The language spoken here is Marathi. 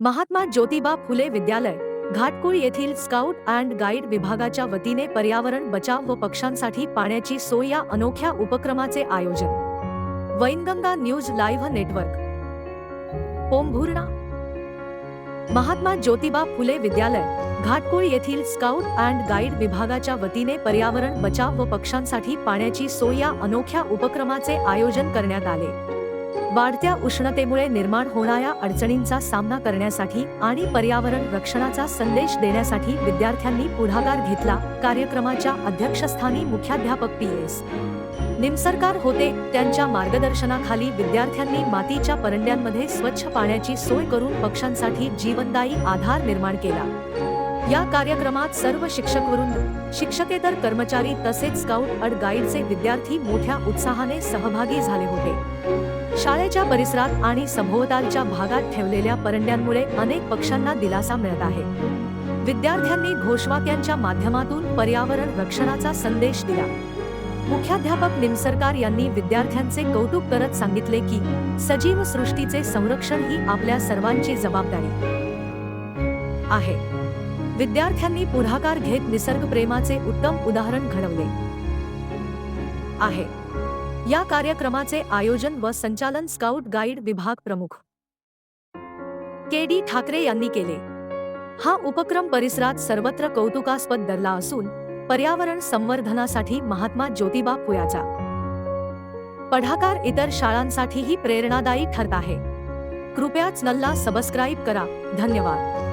महात्मा ज्योतिबा फुले विद्यालय घाटकुळ येथील स्काउट अँड गाईड विभागाच्या वतीने पर्यावरण बचाव व पक्ष्यांसाठी पाण्याची सोय या अनोख्या उपक्रमाचे आयोजन. Wainganga news live network. Pombhurna. Mahatma Jyotiba Phule विद्यालय घाटकुळ येथील स्काउट अँड गाईड विभागाच्या वतीने पर्यावरण बचाव व पक्ष्यांसाठी पाण्याची सोय या अनोख्या उपक्रमाचे आयोजन करण्यात आले. वाढत्या उष्णतेमुळे निर्माण होणाऱ्या अडचणींचा सामना करण्यासाठी आणि पर्यावरण रक्षणाचा संदेश देण्यासाठी विद्यार्थ्यांनी पुढाकार घेतला. कार्यक्रमाच्या अध्यक्षस्थानी मुख्याध्यापक पी. एस. निमसरकार होते. त्यांच्या मार्गदर्शनाखाली विद्यार्थ्यांनी मातीच्या परंड्यांमध्ये स्वच्छ पाण्याची सोय करून पक्ष्यांसाठी जीवनदायी आधार निर्माण केला. या कार्यक्रमात सर्व शिक्षक वरून शिक्षकेतर कर्मचारी तसेच स्काउट अड गाईडचे विद्यार्थी मोठ्या उत्साहाने सहभागी झाले होते. शाळेच्या परिसरात आणि सभोवतालच्या भागात ठेवलेल्या परंड्यांमुळे अनेक पक्ष्यांना दिलासा मिळत आहे. विद्यार्थ्यांनी घोषवाक्यांच्या माध्यमातून पर्यावरण रक्षणाचा संदेश दिला. मुख्याध्यापक निमसरकार यांनी विद्यार्थ्यांचे कौतुक करत सांगितले की सजीव सृष्टीचे संरक्षण ही आपल्या सर्वांची जबाबदारी आहे. विद्यार्थ्यांनी पुढाकार घेत निसर्गप्रेमाचे उत्तम उदाहरण घडवले. आहे. या कार्यक्रमाचे आयोजन व संचालन स्काउट गाईड विभाग प्रमुख. के डी ठाकरे यांनी केले. हा उपक्रम परिसरात सर्वत्र कौतुकास्पद धरला असून पर्यावरण संवर्धनासाठी महात्मा ज्योतिबा फुयाचा पढाकार इतर शाळांसाठीही प्रेरणादायी ठरत आहे. कृपया चॅनलला सबस्क्राईब करा. धन्यवाद.